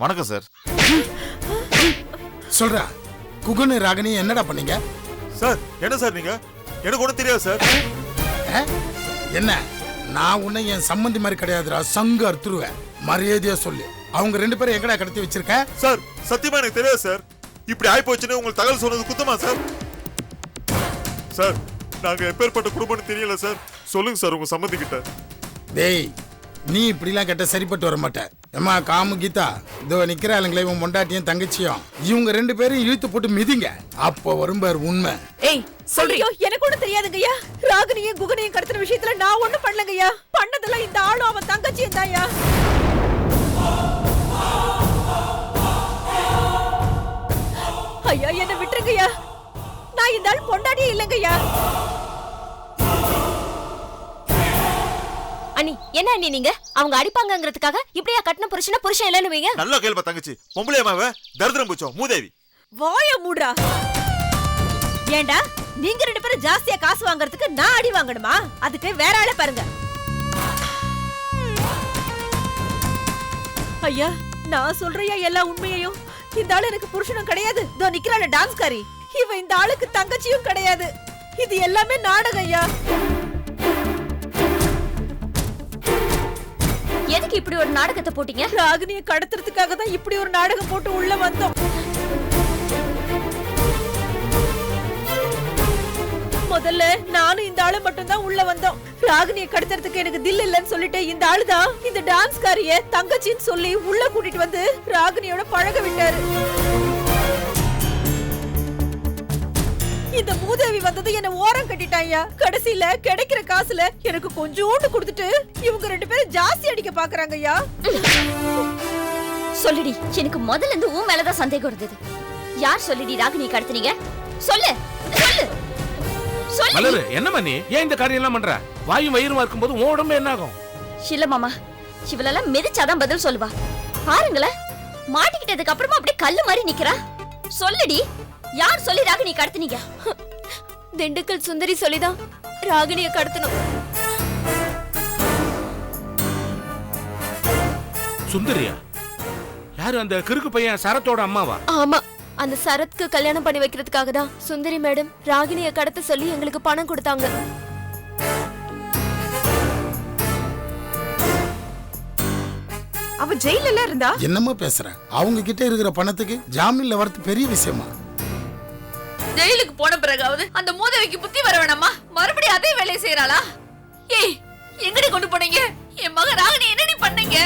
வணக்கம் சார் சொல்றா குகனு ராகினி என்னடா பண்ணீங்க? சார் என்ன சார் நீங்க? எனக்கு ஒன்றும் தெரியாது சார்? என்ன? நான் உன்னை என் சம்மந்தி மாதிரி கிடையாதுடா சங்கு அறுத்துருவேன் மரியாதையா சொல்லு. அவங்க ரெண்டு பேரும் எங்கடா கடத்தி வச்சிருக்க? சார் சத்தியமா எனக்கு தெரியாது சார் இப்படி ஆயி போச்சுன்னு உங்களுக்கு தகவல் சொன்னது குத்தமா சார் சார் நாங்க எப்பேற்பட்ட குடும்பம்னு தெரியல சார் சொல்லுங்க சார் உங்க சம்மந்திக்கிட்ட டேய் நீ இப்படிலாம் கேட்ட சரிப்பட்டு வர மாட்ட. ஏம்மா காமு கீதா இதோ நிக்கிறாளுங்களே இவன் பொண்டாட்டியும் தங்கச்சியும். இவங்க ரெண்டு பேரும் இழுத்து போட்டு மிதிங்க. அப்போ வரும் பாரு உண்மை. ஏய் சொல்றி. ஐயோ எனக்கு ஒண்ணும் தெரியாதுங்கய்யா. ராகினியும் குகனையும் கடத்தின விஷயத்துல நான் ஒண்ணும் பண்ணலங்கய்யா. பண்ணதெல்லாம் இந்த ஆளும் அவன் தங்கச்சியும் தான்யா. ஐயா என்ன விட்டுருங்கய்யா. நான் இந்த ஆள் பொண்டாட்டியே இல்லைங்கய்யா. அண்ணி என்ன அண்ணி நீங்க? அவங்க அடிப்பாங்கங்கிறதுக்காக இப்படியா கட்டின புருஷனை புருஷன் இல்லைன்னு வைங்க நல்லா கேள்வி தங்கச்சி. பொம்பளையம்மாவ தரித்திரம் பூச்சோம் மூதேவி. வாய மூடுறா. ஏண்டா நீங்க ரெண்டு பேரும் ஜாஸ்தியா காசு வாங்குறதுக்கு நான் அடி வாங்கணுமா? அதுக்கு வேற ஆளை பாருங்க. ஐயா நான் சொல்றையா எல்லா உண்மையையும்? இந்த ஆளு எனக்கு புருஷனும் கிடையாது. இதோ நிக்கிறாள் டான்ஸ்காரி. இவ இந்த ஆளுக்கு தங்கச்சியும் கிடையாது. இது எல்லாமே நாடகம் ஐயா. எதுக்கு இப்படி ஒரு நாடகத்தை போட்டீங்க? ராகினியை கடத்துறதுக்காக தான் இப்படி ஒரு நாடகம் போட்டு உள்ள வந்தோம். முதல்ல நானும் இந்த ஆளு மட்டும் தான் உள்ள வந்தோம். ராகினியை கடத்துறதுக்கு எனக்கு தில் இல்லைன்னு சொல்லிட்டு இந்த ஆளு தான் இந்த டான்ஸ்காரிய தங்கச்சின்னு சொல்லி உள்ள கூட்டிட்டு வந்து ராகினியோட பழக விட்டாரு. இந்த மூதேவி வந்தது என்ன ஓரம் கட்டிட்டாயா கடைசியில கிடைக்கிற காசுல எனக்கு கொஞ்சோண்டு கொடுத்துட்டு இவங்க ரெண்டு பேரும் ஜாஸ்தி அடிக்க பாக்குறாங்க ஐயா. சொல்லுடி எனக்கு முதல்ல இருந்து உன் மேலதான் சந்தேகம் இருந்தது. யார் சொல்லுடி ராகினி கடத்துனீங்க? சொல்லு சொல்லு சொல்லு. மலரு என்னம்மா நீ ஏன் இந்த காரியம் எல்லாம் பண்ற? வாயும் வயிறுமா இருக்கும்போது உன் உடம்பு என்ன ஆகும் இல்ல மாமா இவளெல்லாம் மிதிச்சாதான் பதில் சொல்லுவா. பாருங்களேன் மாட்டிக்கிட்டதுக்கு அப்புறமா அப்படியே கல்லு மாதிரி நிக்கிறா. சொல்லுடி. யார் சொல்லி ராகினி கடத்துனீங்க? திண்டுக்கல் சுந்தரி சொல்லிதான் ராகினிய கடத்தணும். சுந்தரியா? யாரு அந்த கிறுக்கு பையன் சரத்தோட அம்மாவா? ஆமா அந்த சரத்க்கு கல்யாணம் பண்ணி வைக்கிறதுக்காக தான் சுந்தரி மேடம் ராகினிய கடத்த சொல்லி எங்களுக்கு பணம் கொடுத்தாங்க. அவ ஜெயில இருந்தா? என்னம்மா பேசுற? அவங்க கிட்ட இருக்கிற பணத்துக்கு ஜாமீன்ல வரது பெரிய விஷயமா? ஜெயிலுக்கு போன பிறகாவது அந்த மூதவிக்கு புத்தி வர வேணாமா? மறுபடியும் அதே வேலையை செய்யறாளா ஏய் எங்கடி கொண்டு போனீங்க? என் மக ராகினி என்னடி பண்ணீங்க?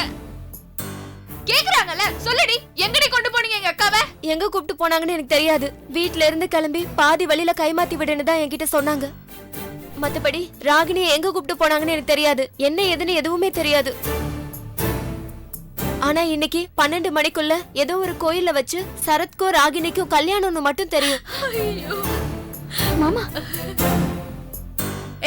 கேக்குறாங்கல்ல சொல்லுடி எங்கடி கொண்டு போனீங்க எங்க அக்காவை? எங்க கூப்பிட்டு போனாங்கன்னு எனக்கு தெரியாது. வீட்ல இருந்து கிளம்பி பாதி வழியில கைமாத்தி விடுன்னு தான் என்கிட்ட சொன்னாங்க. மத்தபடி ராகினி எங்க கூப்பிட்டு போனாங்கன்னு எனக்கு தெரியாது. என்ன ஏதுன்னு எதுவுமே தெரியாது. ஆனா இன்னைக்கு பன்னெண்டு மணிக்குள்ள ஏதோ ஒரு கோயில்ல வச்சு சரத்கோ ராகினிக்கும் கல்யாணம்னு மட்டும் தெரியும். மாமா.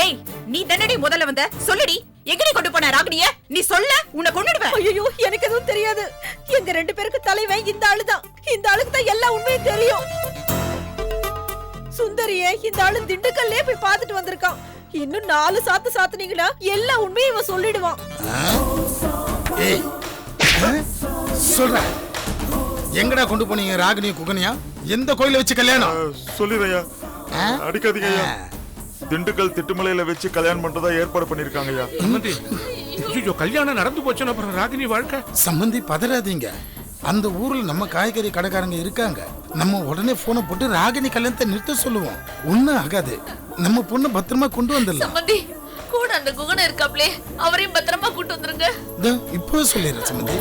ஏய் நீ தன்னடி முதல்ல வந்த? சொல்லுடி. எங்கடி கொண்டு போன ராகினிய நீ சொல்ல உன்னை கொன்னுடுவேன். ஐயோ எனக்கு எதுவும் தெரியாது. எங்க ரெண்டு பேருக்கு தலைவன் இந்த ஆளுதான். இந்த ஆளுக்கு தான் எல்லா உண்மையும் தெரியும். சுந்தரிய இந்த ஆளு திண்டுக்கல்லே போய் பார்த்துட்டு வந்திருக்கான். இன்னும் நாலு சாத்து சாத்துனீங்கன்னா எல்லா உண்மையும் இவன் சொல்லிடுவான்? ஏய்? சொல்ற எங்கடா கொண்டு போனீங்க ராகினி குகனியா எந்த கோயில வச்சு கல்யாணம்? சொல்லிடுறையா ஆ? அடிக்காதீங்க ஐயா. திண்டுக்கல் திட்டுமலையில வச்சு கல்யாணம் பண்றதா ஏற்பாடு பண்ணிருக்காங்க ஐயா சம்மந்தி ஐயோ கல்யாணம் நடந்து போச்சுன்னா அப்புறம் ராகினி வாழ்க்கை? சம்பந்தி பதறாதீங்க. அந்த ஊர்ல நம்ம காய்கறி கடைக்காரங்க இருக்காங்க. நம்ம உடனே போனை போட்டு ராகினி கல்யாணத்தை நிறுத்த சொல்லுவோம். ஒண்ணும் ஆகாது. நம்ம பொண்ணு பத்திரமா கொண்டு வந்துடலாம். சம்பந்தி கூட அந்த குகன் இருக்காப்லே அவரையும் பத்திரமா கூட்டு வந்துருங்க. இப்போ சொல்லிடுறேன் சம்பந்தி.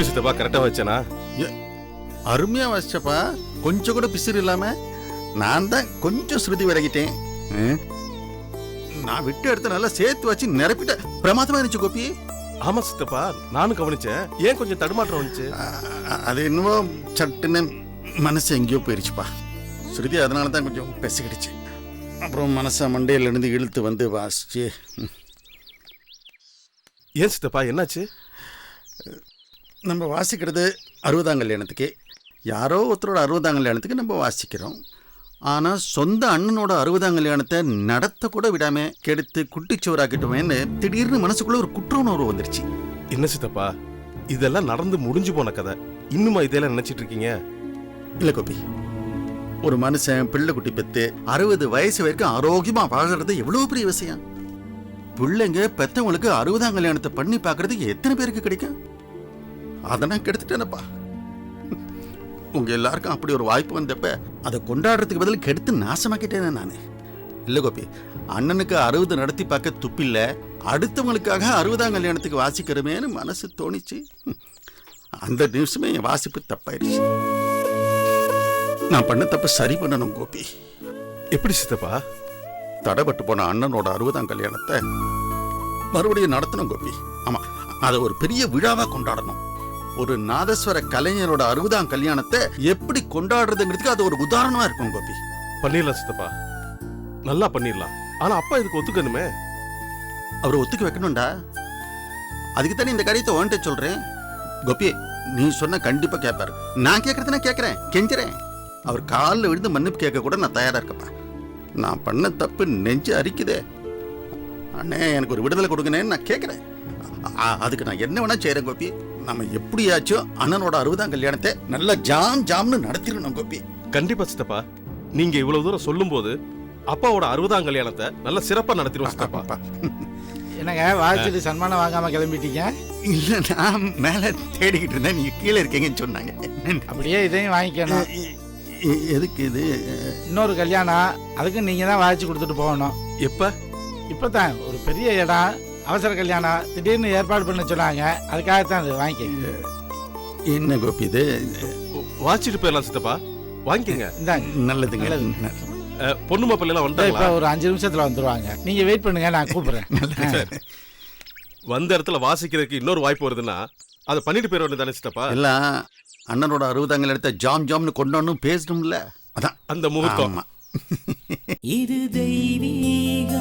எப்படி சித்தப்பா? கரெக்டா வச்சனா? அருமையா வாசிச்சப்பா கொஞ்சம் கூட பிசிறு இல்லாம. நான் தான் கொஞ்சம் ஸ்ருதி விலகிட்டேன்? நான் விட்டு எடுத்து நல்லா சேர்த்து வச்சு நிரப்பிட்ட. பிரமாதமா இருந்துச்சு கோபி. ஆமா சித்தப்பா நானும் கவனிச்சேன். ஏன் கொஞ்சம் தடுமாற்றம் வந்துச்சு? அது என்னவோ சட்டுன்னு மனசு எங்கேயோ போயிருச்சுப்பா. ஸ்ருதி அதனால தான் கொஞ்சம் பெசுகிடுச்சு அப்புறம் மனசை மண்டையில இருந்து இழுத்து வந்து வாசிச்சு. ஏன் சித்தப்பா என்னாச்சு? நம்ம வாசிக்கிறது அறுபதாம் கல்யாணத்துக்கு. யாரோ ஒருத்தரோட அறுபதாம் கல்யாணத்துக்கு நம்ம வாசிக்கிறோம். ஆனால் சொந்த அண்ணனோட அறுபதாம் கல்யாணத்தை நடத்த கூட விடாம கெடுத்து குட்டிச்சுவராக்கிட்டோமேன்னு திடீர்னு மனசுக்குள்ள ஒரு குற்ற உணர்வு வந்துருச்சு. என்ன சித்தப்பா? இதெல்லாம் நடந்து முடிஞ்சு போன கதை. இன்னுமா இதெல்லாம் நினைச்சிட்டு இருக்கீங்க? இல்லை கோபி. ஒரு மனுஷன் பிள்ளை குட்டி பெத்து அறுபது வயசு வரைக்கும் ஆரோக்கியமா வாழறது எவ்வளவு பெரிய விஷயம்? பிள்ளைங்க பெத்தவங்களுக்கு அறுபதாம் கல்யாணத்தை பண்ணி பார்க்கறதுக்கு எத்தனை பேருக்கு கிடைக்கும்? அதை நான் கெடுத்துட்டேனப்பா. உங்க எல்லாருக்கும் அப்படி ஒரு வாய்ப்பு வந்தப்ப அதை கொண்டாடுறதுக்கு பதில் கெடுத்து நாசமாக்கிட்டேனே நான். இல்லை கோபி அண்ணனுக்கு அறுபது நடத்தி பார்க்க துப்பில்ல அடுத்தவங்களுக்காக அறுபதாம் கல்யாணத்துக்கு வாசிக்கிறமேன்னு மனசு தோணிச்சு. அந்த நிமிஷமே என் வாசிப்பு தப்பாயிருச்சு நான் பண்ண தப்ப சரி பண்ணணும் கோபி. எப்படி சித்தப்பா? தடைப்பட்டு போன அண்ணனோட அறுபதாம் கல்யாணத்தை மறுபடியும் நடத்தணும் கோபி. ஆமா அதை ஒரு பெரிய விழாவா கொண்டாடணும். ஒரு நாதஸ்வர கலைஞரோட அறுபதாம் கல்யாணத்தை எப்படி கொண்டாடுறதுங்கிறதுக்கு அது ஒரு உதாரணமா இருக்கும் கோபி. பண்ணிடலாம் சித்தப்பா. நல்லா பண்ணிடலாம். ஆனா அப்பா இதுக்கு ஒத்துக்கணுமே? அவரை ஒத்துக்க வைக்கணும்டா. அதுக்கு தானே இந்த காரியத்தை உன்கிட்ட சொல்றேன். கோபி நீ சொன்ன கண்டிப்பா கேட்பாரு நான் கேட்கறது நான் கேட்கறேன் கெஞ்சுறேன். அவர் காலில் விழுந்து மன்னிப்பு கேட்க கூட நான் தயாரா இருக்கப்பா நான் பண்ண தப்பு நெஞ்சு அரிக்குதே. அண்ணே எனக்கு ஒரு விடுதலை கொடுங்கண்ணேன்னு நான் கேட்கறேன் அதுக்கு நான் என்ன வேணா செய்யறேன் கோபி. நம்ம எப்படியாச்சும் அண்ணனோட அறுபதாம் கல்யாணத்தை நல்லா ஜாம் ஜாம்னு நடத்திடணும் கோபி. கண்டிப்பா சித்தப்பா. நீங்க இவ்வளவு தூரம் சொல்லும்போது அப்பாவோட அறுபதாம் கல்யாணத்தை நல்ல சிறப்பா நடத்திடுவோம் சித்தப்பா. என்னங்க வாழ்த்துட்டு சன்மானம் வாங்காம கிளம்பிட்டீங்க? இல்ல நான் மேல தேடிக்கிட்டு இருந்தேன். நீங்க கீழே இருக்கீங்கன்னு சொன்னாங்க. அப்படியே இதையும் வாங்கிக்கணும். எதுக்கு இது? இன்னொரு கல்யாணம் அதுக்கு நீங்க தான் வாய்ச்சி கொடுத்துட்டு போகணும். எப்ப? இப்பதான் ஒரு பெரிய இடம். அவசர கல்யாணம் திடீர்னு ஏற்பாடு பண்ண சொன்னாங்க. அதுக்காகத்தான் அது வாங்கிக்க என்ன கோபி இது? வாச்சிட்டு போயிடலாம் சித்தப்பா. வாங்கிக்கங்க. இந்தாங்க. நல்லதுங்க. பொண்ணு மாப்பிள்ளை எல்லாம் இதோ இப்ப ஒரு அஞ்சு நிமிஷத்துல வந்துருவாங்க. நீங்க வெயிட் பண்ணுங்க நான் கூப்பிடுறேன். வந்த இடத்துல வாசிக்கிறதுக்கு இன்னொரு வாய்ப்பு வருதுன்னா அதை பண்ணிட்டு போயிட வேண்டியதானே சித்தப்பா? எல்லாம் அண்ணனோட அறுபதாம் கல்யாணத்தை ஜாம் ஜாம்னு கொண்டாடணும் பேசணும்ல? அதான். அந்த முகூர்த்தம். இது தெய்வீக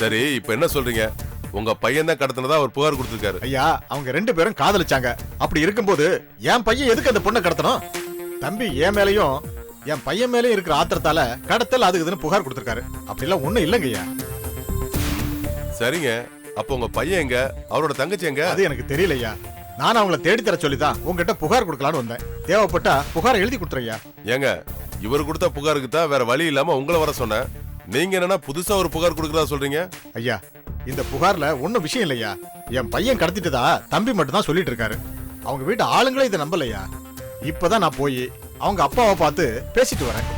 சரி இப்ப என்ன சொல்றீங்க? உங்க பையன் தான் கடத்தினதா அவர் புகார் கொடுத்திருக்காரு. ஐயா அவங்க ரெண்டு பேரும் காதலிச்சாங்க. அப்படி இருக்கும்போது என் பையன் எதுக்கு அந்த பொண்ணை கடத்தணும்? தம்பி என் மேலயும் என் பையன் மேலயும் இருக்கிற ஆத்திரத்தால கடத்தல் அதுக்கு இதுன்னு புகார் கொடுத்திருக்காரு. அப்படிலாம் ஒண்ணும் இல்லைங்க ஐயா. சரிங்க. அப்ப உங்க பையன் எங்க? அவரோட தங்கச்சி எங்க? அது எனக்கு தெரியலையா நான் அவங்கள தேடி தர சொல்லி தான் உங்ககிட்ட புகார் கொடுக்கலான்னு வந்தேன். தேவைப்பட்டா புகார் எழுதி கொடுத்துறையா ஏங்க இவர் கொடுத்த புகாருக்கு தான் வேற வழி இல்லாம உங்களை வர சொன்னேன். நீங்க என்னன்னா புதுசா ஒரு புகார் கொடுக்கறதா சொல்றீங்க? ஐயா இந்த புகார்ல ஒண்ணும் விஷயம் இல்லையா? என் பையன் கடத்திட்டதா தம்பி மட்டும் தான் சொல்லிட்டு இருக்காரு. அவங்க வீட்டு ஆளுங்களே இதை நம்பலையா? இப்பதான் நான் போய் அவங்க அப்பாவை பார்த்து பேசிட்டு வரேன்.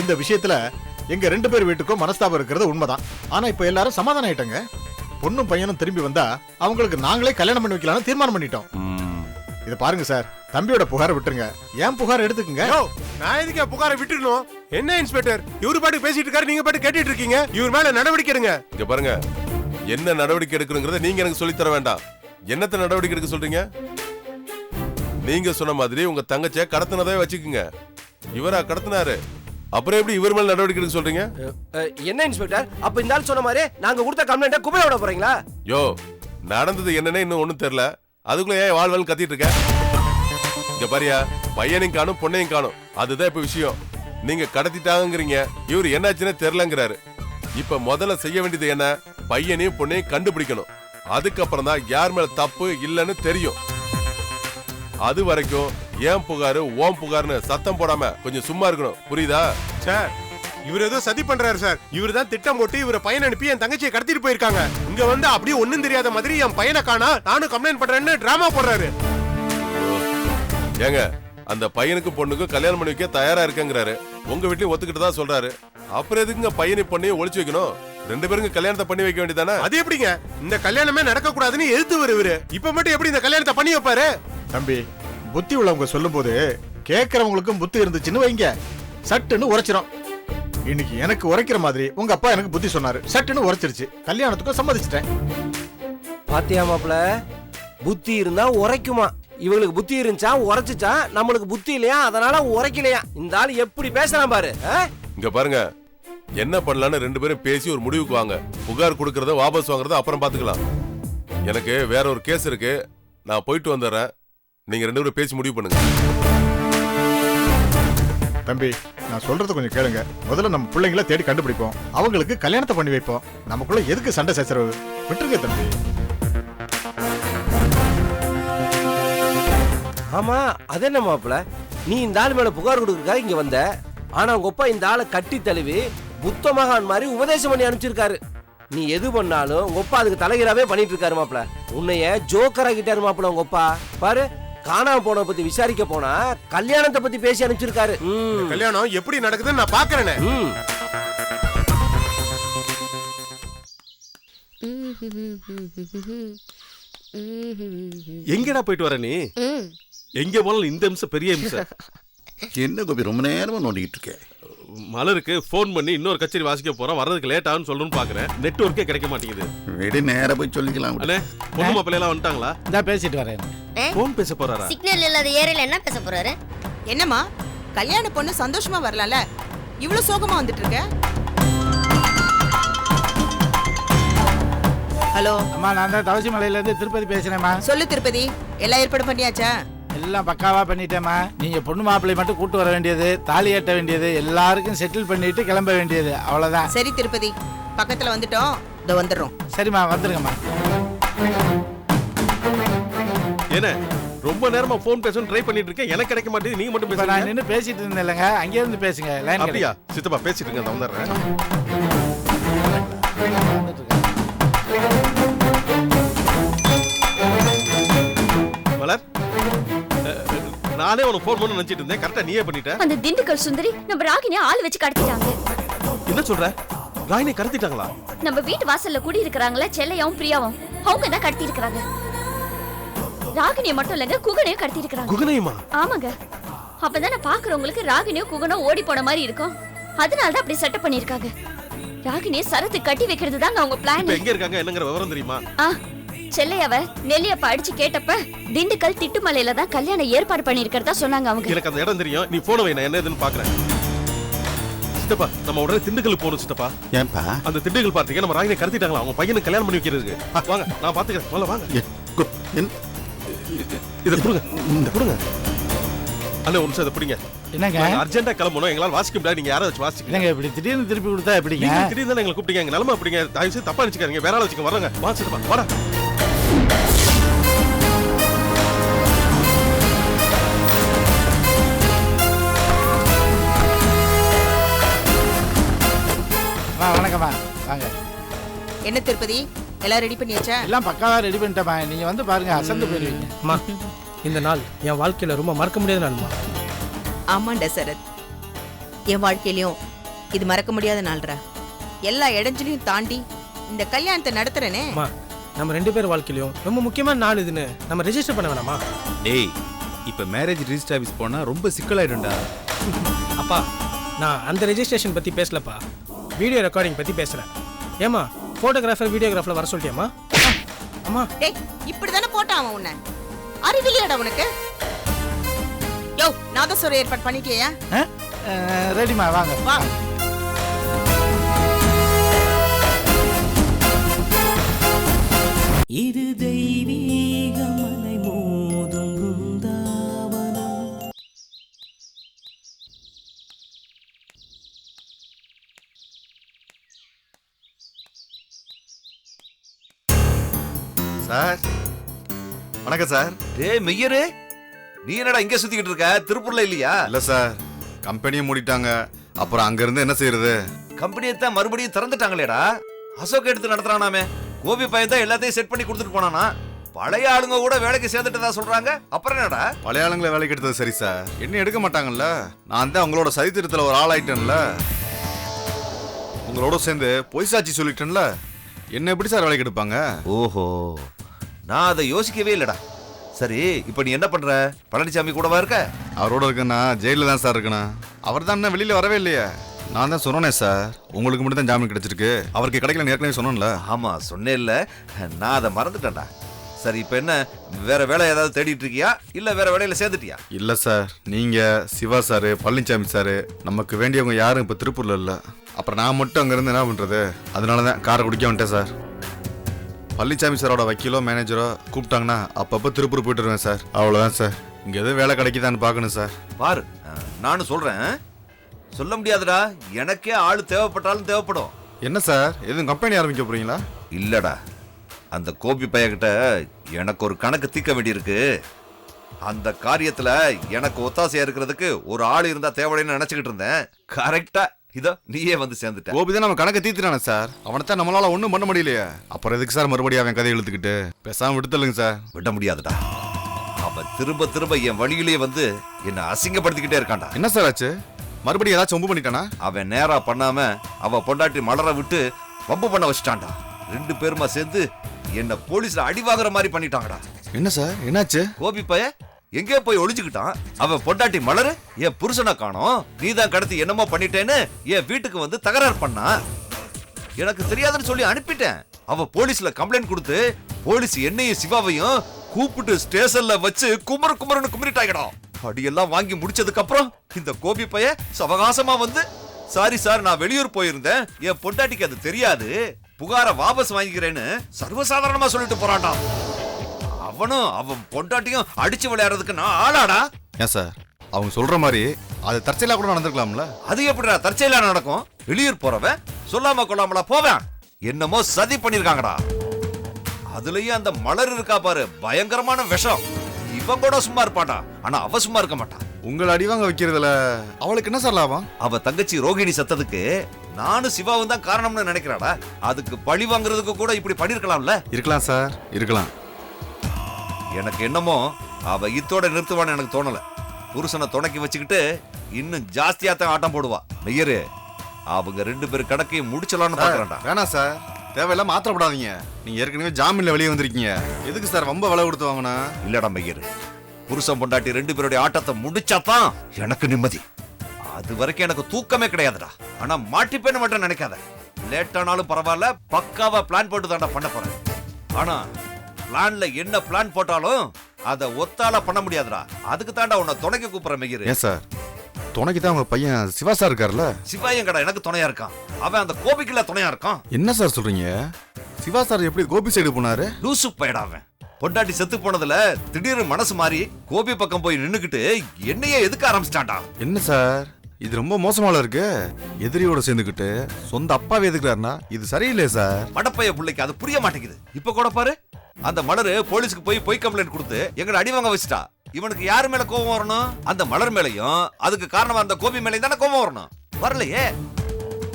இந்த விஷயத்துல எங்க ரெண்டு பேர் வீட்டுக்கும் மனஸ்தாபம் இருக்கிறது உண்மைதான். ஆனா இப்ப எல்லாரும் சமாதானம் ஆயிட்டாங்க. பொண்ணும் பையனும் திரும்பி வந்தா அவங்களுக்கு நாங்களே கல்யாணம் பண்ணி வைக்கலாம்னு தீர்மானம் பண்ணிட்டோம். இத பாருங்க சார். தம்பியோட புகாரை விட்டுருங்க. என் புகார் எடுத்துக்கங்க? நான் எதுக்கு புகாரை விட்டுடணும் என்ன இன்ஸ்பெக்டர்? இவரு பாட்டு பேசிட்டு இருக்காரு நீங்க பாட்டு கேட்டுட்டு இருக்கீங்க. இவர் மேல நடவடிக்கை எடுங்க. இங்க பாருங்க. என்ன நடவடிக்கை எடுக்கணுங்கிறத நீங்க எனக்கு சொல்லித் தர வேண்டாம். என்னத்த நடவடிக்கை எடுக்க சொல்றீங்க? நீங்க சொன்ன மாதிரி உங்க தங்கச்சிய கடத்தினதே வச்சுக்குங்க. இவரா கடத்தினாரு. அப்புறம் எப்படி இவர் மேல நடவடிக்கை எடுக்க சொல்றீங்க? என்ன இன்ஸ்பெக்டர்? அப்ப இந்த ஆள் சொன்ன மாதிரி நாங்க கொடுத்த கம்ப்ளைண்ட்டை குப்பையில விட போறீங்களா? யோ நடந்தது என்னன்னு இன்னும் ஒண்ணும் தெரியல. அதுக்குள்ள ஏன் வாழ்வல் கத்திட்டு இருக்க? இங்க பாரியா பையனையும் காணும் பொண்ணையும் காணும். அதுதான் இப்ப விஷயம். நீங்க கடத்திட்டாங்கிறீங்க இவர் என்னாச்சுன்னு தெரிலங்கிறாரு இப்ப முதல்ல செய்ய வேண்டியது என்ன? பையனையும் பொண்ணையும் கண்டுபிடிக்கணும். அதுக்கப்புறம் தான் யார் மேல தப்பு இல்லைன்னு தெரியும். அது வரைக்கும் ஏன் புகாரு ஓம் புகார்னு சத்தம் போடாம கொஞ்சம் சும்மா இருக்கணும். புரியுதா? சார் இவர் ஏதோ சதி பண்றாரு சார். இவர் தான் திட்டம் போட்டு இவரை பையன் அனுப்பி என் தங்கச்சியை கடத்திட்டு போயிருக்காங்க. இங்க வந்து அப்படியே ஒண்ணும் தெரியாத மாதிரி என் பையனை காணா நானும் கம்ப்ளைண்ட் பண்றேன்னு டிராமா போடுறாரு. ஏங்க அந்த பையனுக்கும் பொண்ணுக்கும் கல்யாணம் பண்ணி வைக்க தயாரா இருக்கேங்கிறாரு. உங்க வீட்லயும் ஒத்துக்கிட்டு தான் சொல்றாரு. அப்புறம் எதுக்குங்க பையனை பொண்ணையும் ஒளிச்சு வைக்கணும்? ரெண்டு பேருக்கும் கல்யாணத்தை பண்ணி வைக்க வேண்டியதானே? அது எப்படிங்க? இந்த கல்யாணமே நடக்க கூடாதுன்னு எதிர்த்து வரு இவரு. இப்ப மட்டும் எப்படி இந்த கல்யாணத்தை பண்ணி வைப்பாரு? தம்பி புத்தி உள்ளவங்க சொல்லும்போது கேட்கறவங்களுக்கும் புத்தி இருந்துச்சுன்னு வைங்க. சட்டுன்னு உரைச்சிரும். இன்னைக்கு எனக்கு உரைக்கிற மாதிரி உங்க அப்பா எனக்கு புத்தி சொன்னாரு. சட்டுன்னு உரைச்சிருச்சு. கல்யாணத்துக்கும் சம்மதிச்சிட்டேன். பாத்தியா மாப்ள புத்தி இருந்தா உரைக்குமா? இவங்களுக்கு புத்தி இருந்துச்சா உரைச்சுச்சா? நம்மளுக்கு புத்தி இல்லையா? அதனால உரைக்கலையா? இந்த ஆள் எப்படி பேசுறான் பாரு ஆ? இங்க பாருங்க. என்ன பண்ணலாம்னு ரெண்டு பேரும் பேசி ஒரு முடிவுக்கு வாங்க. புகார் கொடுக்கறத வாபஸ் வாங்குறத அப்புறம் பாத்துக்கலாம். எனக்கு வேற ஒரு கேஸ் இருக்கு. நான் போயிட்டு வந்துடுறேன். நீங்க ரெண்டு பேரும் பேசி முடிவு பண்ணுங்க. தம்பி நான் சொல்றது கொஞ்சம் கேளுங்க. முதல்ல நம்ம பிள்ளைங்கள தேடி கண்டுபிடிப்போம். அவங்களுக்கு கல்யாணத்தை பண்ணி வைப்போம். நமக்குள்ள எதுக்கு சண்டை சச்சரவு? விட்டுருங்க தம்பி. ஆமா அது என்ன மாப்பிள? நீ இந்த ஆள் மேல புகார் கொடுக்கறதுக்காக இங்க வந்த. ஆனா உங்க அப்பா இந்த ஆளை கட்டி தழுவி புத்த மகான் மாதிரி உபதேசம் பண்ணி அனுப்பிச்சிருக்காரு. நீ எது பண்ணாலும் உங்க அப்பா அதுக்கு தலைகீழாவே பண்ணிட்டு இருக்காரு மாப்பிள. உன்னைய ஜோக்கர் ஆகிட்டாரு மாப்பிள உங்க அப்பா. பாரு காணாம போன பத்தி விசாரிக்க போனா கல்யாணத்தை பத்தி பேசி அனுப்பிச்சிருக்காரு. கல்யாணம் எப்படி நடக்குதுன்னு நான் பாக்குறேனே. எங்கடா போயிட்டு வர நீ? எங்க போனாலும் இந்த நிமிஷம் பெரிய நிமிஷம் என்ன கோபி ரொம்ப நேரமா நோண்டிக்கிட்டு இருக்கேன் மலருக்கு ஃபோன் பண்ணி இன்னொரு கச்சேரி வாசிக்க போறோம். வர்றதுக்கு லேட் ஆகும்னு சொல்லணும்னு பாக்குறேன். நெட்வொர்க்கே கிடைக்க மாட்டேங்குது. விட நேரா போய் சொல்லிக்கலாம் அண்ணே பொண்ணு மாப்பிள்ளை எல்லாம் வந்துட்டாங்களா? இந்த பேசிட்டு வரேன். ஃபோன் பேச போறாரா? சிக்னல் இல்லாத ஏரியால என்ன பேச போறாரு? என்னம்மா? கல்யாண பொண்ணு சந்தோஷமா வரலாம்ல? இவ்வளவு சோகமா வந்துட்டு இருக்க? ஹலோ. அம்மா நான் தான் தவசி மலையில இருந்து திருப்பதி பேசுறேம்மா. சொல்லு திருப்பதி. எல்லாம் ஏற்பாடு பண்ணியாச்சா? எல்லாம் பக்காவா பண்ணிட்டேம்மா. நீங்க பொண்ணு மாப்பிள்ளை மட்டும் கூட்டு வர வேண்டியது தாலி ஏட்ட வேண்டியது எல்லாருக்கும் செட்டில் பண்ணிட்டு கிளம்ப வேண்டியது. அவ்வளவுதான். சரி திருப்பதி. பக்கத்துல வந்துட்டோம். இதோ வந்துடுறோம். சரிம்மா வந்துருங்கம்மா. என்ன? ரொம்ப நேரமா ஃபோன் பேசணும் ட்ரை பண்ணிட்டு இருக்கேன். எனக்கு கிடைக்க மாட்டேங்குது. நீங்க மட்டும் இப்ப நான் பேசுறீங்க? நின்று பேசிட்டு இருந்தேன் இல்லைங்க. அங்கே இருந்து பேசுங்க. லைன் அப்படியா? சித்தப்பா பேசிட்டு இருங்க. நான் வந்துடுறேன். நானே உனக்கு ஃபோன் பண்ண நினைச்சிட்டு இருந்தேன். கரெக்டா நீயே பண்ணிட்ட. அந்த திண்டுக்கல் சுந்தரி நம்ம ராகினிய ஆள் வச்சு கடத்திட்டாங்க. என்ன சொல்ற? ராயினை கடத்திட்டாங்களா? நம்ம வீட்டு வாசல்ல குடி இருக்கிறாங்களே செல்லையாவும் பிரியாவும். அவங்க தான் கடத்தி இருக்கிறாங்க ராகினிய மட்டும் இல்லங்க குகனையும் கடத்தி இருக்கிறாங்க குகனையுமா? ஆமாங்க. அப்பதானே பாக்குறவங்களுக்கு ராகினியும் குகனும் ஓடி போன மாதிரி இருக்கும். அதனால தான் அப்படி செட்டப் பண்ணிருக்காங்க ராகினிய சரத்து கட்டி வைக்கிறது தாங்க அவங்க பிளான் எங்க இருக்காங்க? என்னங்கிற விவரம் தெரியுமா? செல்லையாவ நெல்லியப்ப அடிச்சு கேட்டப்ப திண்டுக்கல் திட்டுமலையில தான் கல்யாணம் ஏற்பாடு பண்ணிருக்கிறதா சொன்னாங்க அவங்க. எனக்கு அந்த இடம் தெரியும். நீ போன வை நான் என்ன பாக்குறேன் சித்தப்பா நம்ம உடனே திண்டுக்கல் போகணும் சித்தப்பா. ஏன்பா? அந்த திண்டுக்கல் பார்ட்டிக்கு நம்ம ராகினை கடத்திட்டாங்களா? அவங்க பையனுக்கு கல்யாணம் பண்ணி வைக்கிறதுக்கு வாங்க நான் பாத்துக்கிறேன் முதல்ல வாங்க. இதை கொடுங்க இந்த. கொடுங்க. அண்ணே ஒரு நிமிஷம் இதை பிடிங்க. என்னங்க? அர்ஜென்ட்டா கிளம்பணும். எங்களால வாசிக்க முடியாது. நீங்க யாராவது வச்சு வாசிக்க இப்படி திடீர்னு திருப்பி கொடுத்தா எப்படிங்க? திடீர்னு எங்களை கூப்பிட்டீங்க. எங்க நிலமை அப்படிங்க. தயவு செய்து தப்பா நினைச்சுக்காதீங்க. வேற ஆள் வச்சுக்க வராங்க வா சித்தப்பா. வாடா. வா வணக்கம்மா வாங்க. என்ன திருப்பதி? எல்லாம் ரெடி பண்ணியாச்சா? எல்லாம் பக்காவா ரெடி பண்ணிட்டேம்மா. நீங்க வந்து பாருங்க அசந்து போயிருவீங்க. அம்மா இந்த நாள் என் வாழ்க்கையில ரொம்ப மறக்க முடியாத நாள்மா. ஆமாண்டா சரத். என் வாழ்க்கையிலயும் இது மறக்க முடியாத நாள்ரா. எல்லா இடைஞ்சலையும் தாண்டி இந்த கல்யாணத்தை நடத்துறேனே. அம்மா நம்ம ரெண்டு பேர் வாழ்க்கையிலயும் ரொம்ப முக்கியமான நாள் இதுன்னு நம்ம ரெஜிஸ்டர் பண்ண வேணாமா? டேய் இப்ப மேரேஜ் ரிஜிஸ்டர் ஆஃபீஸ் போனா ரொம்ப சிக்கலாயிடும்டா. அப்பா நான் அந்த ரெஜிஸ்ட்ரேஷன் பத்தி பேசலப்பா. வீடியோ ரெக்கார்டிங் பத்தி பேசுறேன். ஏமா போட்டோகிராஃபர் வீடியோகிராஃபர் வர சொல்லிட்டியாம்மா? அம்மா. டேய் இப்படிதானே போட்டான் அவன் உன்னை. அறிவில்லையாடா உனக்கு? யோ நாதஸ்வர ஏற்பாடு பண்ணிட்டியா. ரெடிமா வாங்க. வா. இது தெய்வீக மலை மோதும் சார். வணக்கம் சார். டேய் மெய்யரு. நீ என்னடா இங்க சுத்திக்கிட்டு இருக்க? திருப்பூர்ல இல்லையா? இல்ல சார். கம்பெனியை மூடிட்டாங்க. அப்புறம் அங்க இருந்து என்ன செய்யறது? கம்பெனியை தான் மறுபடியும் திறந்துட்டாங்களேடா. அசோக் எடுத்து நடத்துறானாமே. கோபி பையன் தான் எல்லாத்தையும் செட் பண்ணி கொடுத்துட்டு போனானா? பழைய ஆளுங்க கூட வேலைக்கு சேர்ந்துட்டதா சொல்றாங்க? அப்புறம் என்னடா? பழைய ஆளுங்களை வேலைக்கு எடுத்தது சரி சார். என்ன எடுக்க மாட்டாங்கல்ல? நான் தான் உங்களோட சரித்திரத்துல ஒரு ஆள் ஆயிட்டேன்ல உங்களோட சேர்ந்து பொய் சாட்சி சொல்லிட்டேன்ல. என்ன எப்படி சார் வேலைக்கு எடுப்பாங்க? ஓஹோ. நான் அதை யோசிக்கவே இல்லடா. சரி இப்போ நீ என்ன பண்ற? பழனிசாமி கூடவா இருக்க? அவரோட இருக்கேன்னா ஜெயில தான் சார் இருக்கணும் அவர் தான் வெளியில வரவே இல்லையே. நான் தான் சொன்னேனே சார். உங்களுக்கு மட்டும் தான் ஜாமீன் கிடைச்சிருக்கு. அவருக்கு கிடைக்கல ஏற்கனவே சொன்னேன்ல. ஆமா சொன்னேன் இல்ல. நான் அதை மறந்துட்டேன்டா. சரி இப்போ என்ன? வேற வேலை ஏதாவது தேடிட்டு இருக்கியா? இல்ல வேற வேலையில சேர்ந்துட்டியா? இல்ல சார். நீங்க சிவா சார் பழனிசாமி சார் நமக்கு வேண்டியவங்க யாரும் இப்ப திருப்பூர்ல இல்ல. அப்புறம் நான் மட்டும் அங்க இருந்து என்ன பண்றது? அதனால தான் காரை குடிக்க வந்துட்டேன் சார். பழனிசாமி சாரோட வக்கீலோ மேனேஜரோ கூப்பிட்டாங்கன்னா அப்பப்போ திருப்பூர் போயிட்டு வருவேன் சார். அவ்வளோதான் சார். இங்கே எதுவும் வேலை கிடைக்குதான்னு பார்க்கணும் சார். பாரு நானும் சொல்றேன். சொல்ல முடியாதுடா. எனக்கே ஆளு தேவைப்பட்டாலும் தேவைப்படும். என்ன சார்? எதுவும் கம்பெனி ஆரம்பிக்க போறீங்களா? இல்லடா. அந்த கோபி பையன்கிட்ட எனக்கு ஒரு கணக்கு தீர்க்க வேண்டியிருக்கு. அந்த காரியத்துல எனக்கு ஒத்தாசையா இருக்கிறதுக்கு ஒரு ஆள் இருந்தா தேவைன்னு நினைச்சுக்கிட்டு இருந்தேன். கரெக்டா இதோ நீயே வந்து சேர்ந்துட்ட. கோபி தான் நம்ம கணக்கை தீர்த்துறானே சார். அவனைத்தான் நம்மளால ஒன்றும் பண்ண முடியலையே. அப்புறம் எதுக்கு சார் மறுபடியும் அவன் கதை இழுத்துக்கிட்டு? பேசாம விடுத்தலுங்க சார். விட முடியாதுடா. அவன் திரும்ப திரும்ப என் வழியிலேயே வந்து என்னை அசிங்கப்படுத்திக்கிட்டே இருக்கான்டா. என்ன சார் ஆச்சு? மறுபடியும் ஏதாச்சும் ஒம்பு பண்ணிட்டானா? அவன் நேரா பண்ணாம அவ பொண்டாட்டி மலர விட்டு வம்பு பண்ண வச்சுட்டான்டா. ரெண்டு பேருமா சேர்ந்து என்ன போலீஸ்ல அடி வாங்குற மாதிரி பண்ணிட்டாங்கடா. என்ன சார்? என்னாச்சு? கோபி பைய எங்கே போய் ஒளிஞ்சுக்கிட்டான். அவன் பொண்டாட்டி மலரு என் புருஷனை காணோம். நீ தான் கடத்தி என்னமோ பண்ணிட்டேன்னு என் வீட்டுக்கு வந்து தகராறு பண்ணா. எனக்கு தெரியாதுன்னு சொல்லி அனுப்பிட்டேன். அவ போலீஸ்ல கம்ப்ளைண்ட் கொடுத்து போலீஸ் என்னையும் சிவாவையும் கூப்பிட்டு ஸ்டேஷன்ல வச்சு குமர குமரன்னு குமரிட்டாயிடும் அடியெல்லாம் வாங்கி முடிச்சதுக்கு அப்புறம் இந்த கோபி பைய சவகாசமா வந்து சாரி சார் நான் வெளியூர் போயிருந்தேன். என் பொண்டாட்டிக்கு அது தெரியாது. புகார வாபஸ் வாங்கிக்கிறேன்னு சர்வசாதாரணமா சொல்லிட்டு போறான்டா. அவனும் அவன் பொண்டாட்டியும் அடிச்சு விளையாடுறதுக்கு நான் ஆளாடா. ஏன் சார்? அவங்க சொல்ற மாதிரி அது தற்செயலாக கூட நடந்திருக்கலாம்ல? அது எப்படிடா தற்செயலா நடக்கும்? வெளியூர் போறவன் சொல்லாம கொள்ளாமலா போவேன். என்னமோ சதி பண்ணிருக்காங்கடா. அதுலயும் அந்த மலர் இருக்கா பாரு பயங்கரமான விஷம். இவன் கூட சும்மா இருப்பாடா ஆனா அவ சும்மா இருக்க மாட்டான். உங்களை அடிவாங்க வைக்கிறதுல அவளுக்கு என்ன சார் லாபம்? அவ தங்கச்சி ரோகிணி சத்ததுக்கு நானும் சிவாவும் தான் காரணம்னு நினைக்கிறாடா அதுக்கு பழி வாங்குறதுக்கு கூட இப்படி பண்ணிருக்கலாம்ல? இருக்கலாம் சார் இருக்கலாம். எனக்கு என்னமோ அவ இத்தோட நிறுத்துவான்னு எனக்கு தோணல. புருஷனை துணைக்கி வச்சுக்கிட்டு இன்னும் ஜாஸ்தியா தான் ஆட்டம் போடுவா. மெய்யரு அவங்க ரெண்டு பேரும் கணக்கையும் முடிச்சலாம்னு பாக்குறேன்டா. வேணாம் சார். தேவையில்லாம மாத்திரப்படாதீங்க நீங்க ஏற்கனவே ஜாமீன்ல வெளியே வந்திருக்கீங்க. எதுக்கு சார் ரொம்ப விலை கொடுத்து வாங்கினா? இல்லடா மையரு புருஷன் பொண்டாட்டி ரெண்டு பேருடைய ஆட்டத்தை முடிச்சாதான் எனக்கு நிம்மதி. அது வரைக்கும் எனக்கு தூக்கமே கிடையாதுடா. ஆனா மாட்டிப்பேன்னு மட்டும் நினைக்காத. லேட் ஆனாலும் பரவாயில்ல பக்காவா பிளான் போட்டு தான்டா பண்ண போறேன். ஆனா பிளான்ல என்ன பிளான் போட்டாலும் அதை ஒத்தால பண்ண முடியாதுடா. அதுக்கு தாண்டா உன்னை துணைக்கு கூப்பிடுற மையரு ஏன் சார்? துணைக்கு தான் உங்க பையன் சிவா சார் இருக்கார்ல? சிவாயங்கடா எனக்கு துணையா இருக்கான். அவன் அந்த கோபிக்குள்ள துணையா இருக்கான். என்ன சார் சொல்றீங்க? சிவா சார் எப்படி கோபி சைடு போனாரு? லூசு பையடா அவன். பொண்டாட்டி செத்து போனதுல திடீர்னு மனசு மாறி கோபி பக்கம் போய் நின்னுக்கிட்டு என்னையே எதுக்க ஆரம்பிச்சிட்டான்டா. என்ன சார்? இது ரொம்ப மோசமால இருக்கு. எதிரியோட சேர்ந்துக்கிட்டு சொந்த அப்பாவை எதுக்குறாருன்னா இது சரியில்லையே சார். மடப்பைய பிள்ளைக்கு அது புரிய மாட்டேங்குது. இப்ப கூட பாரு. அந்த மலர் போலீஸ்க்கு போய் பொய் கம்ப்ளைண்ட் கொடுத்து எங்களை அடி வாங்க வச்சுட்டா. இவனுக்கு யாரு மேல கோபம் வரணும்? அந்த மலர் மேலையும் அதுக்கு காரணமா அந்த கோபி மேலையும் தானே கோபம் வரணும்? வரலையே.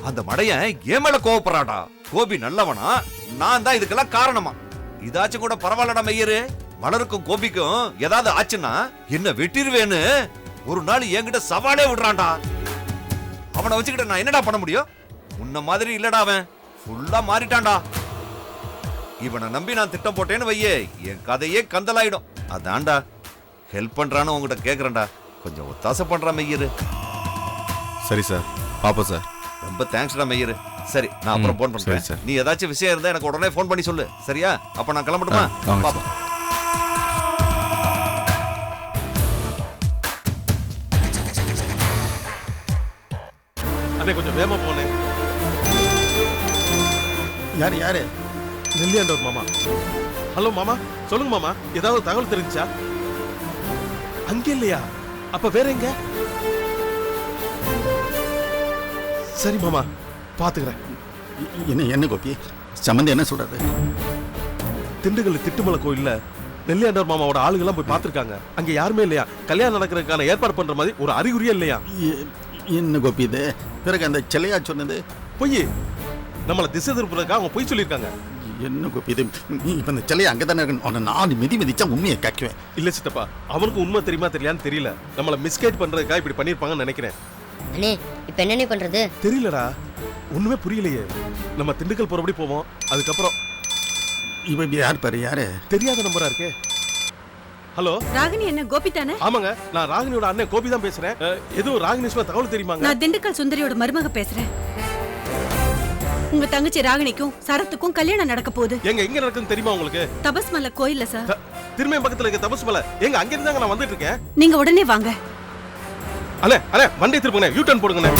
அந்த மடையன் என் மேல கோவப்படுறாடா. கோபி நல்லவனா? நான் தான் இதுக்கெல்லாம் காரணமா. இதாச்சும் கூட பரவாயில்லடா மையரு மலருக்கும் கோபிக்கும் ஏதாவது ஆச்சுன்னா என்ன வெட்டிருவேன்னு ஒரு நாள் என்கிட்ட சவாலே விடுறான்டா. அவனை வச்சுக்கிட்ட நான் என்னடா பண்ண முடியும்? உன்ன மாதிரி இல்லடா அவன். ஃபுல்லா மாறிட்டான்டா. இவனை நம்பி நான் திட்டம் போட்டேன்னு வையே என் கதையே கந்தலாயிடும். அதான்டா ஹெல்ப் பண்றான்னு உங்ககிட்ட கேக்குறேன்டா. கொஞ்சம் ஒத்தாசை பண்றா மெய்யரு. சரி சார் பாப்போம் சார். ரொம்ப தேங்க்ஸ்டா மெய்யரு. சரி நான் அப்புறம் ம், போன் சரி. நீ ஏதாச்சும் விஷயம் இருந்தா எனக்கு உடனே ஃபோன் பண்ணி சொல்லு. சரியா? அப்ப நான் கிளம்பட்டுமா? பாப்போம். அண்ணே கொஞ்சம் வேகமா போனேன் யார் யாரு? நெல்லியாண்டவர் மாமா. ஹலோ மாமா சொல்லுங்க மாமா ஏதாவது தகவல் தெரிஞ்சா அங்க இல்லையா? அப்ப வேற எங்க? சரி மாமா பாத்துக்கிறேன். என்ன என்ன கோபி? சம்மந்தி என்ன சொல்றாரு? திண்டுக்கல் திட்டுமலை கோயில்ல நெல்லியாண்டவர் மாமாவோட ஆளுங்கெல்லாம் போய் பார்த்திருக்காங்க அங்க யாருமே இல்லையா? கல்யாணம் நடக்கிறதுக்கான ஏற்பாடு பண்ற மாதிரி ஒரு அறிகுறியே இல்லையா? என்ன கோபி இது? பிறகு அந்த சிலையா சொன்னது? பொய். நம்மள திசை திருப்புறதுக்காக அவங்க பொய் சொல்லியிருக்காங்க. என்ன கோபி? இது நீ இப்ப இந்த சிலையை அங்கதானே இருக்கு உன்னை நாலு மிதி மிதிச்சா உண்மையை கேட்குவேன். இல்ல சித்தப்பா அவனுக்கு உண்மை தெரியுமா தெரியலையான்னு தெரியல. நம்மள மிஸ்கைட் பண்றதுக்காக இப்படி பண்ணிருப்பாங்கன்னு நினைக்கிறேன். அண்ணே இப்ப என்ன பண்றது? தெரியலடா. ஒண்ணுமே புரியலையே. நம்ம திண்டுக்கல் போறபடி போவோம். அதுக்கப்புறம் இவன் யார் பாரு யாரு? தெரியாத நம்பரா இருக்கே. ஹலோ? ராகினி என்ன கோபி தானே? ஆமாங்க. நான் ராகினியோட அண்ணன் கோபி தான் பேசுறேன். ஏதோ ராகினி தகவல் தெரியுமாங்க? நான் திண்டுக்கல் சுந்தரியோட மருமக பேசுறேன். உங்க தங்கச்சி ராகினிக்கும் சரத்துக்கும் கல்யாணம் நடக்க போகுது. எங்க எங்க நடக்குதுன்னு தெரியுமா உங்களுக்கு? தபஸ்மல்ல கோயில்ல சார் திரும்ப பக்கத்துல இருக்க தபசு மலை. எங்க அங்க இருந்தாங்க நான் வந்துட்டு இருக்கேன். நீங்க உடனே வாங்க. அண்ணே அண்ணே வண்டி திருப்புங்க யூ டர்ன் போடுங்கண்ணே.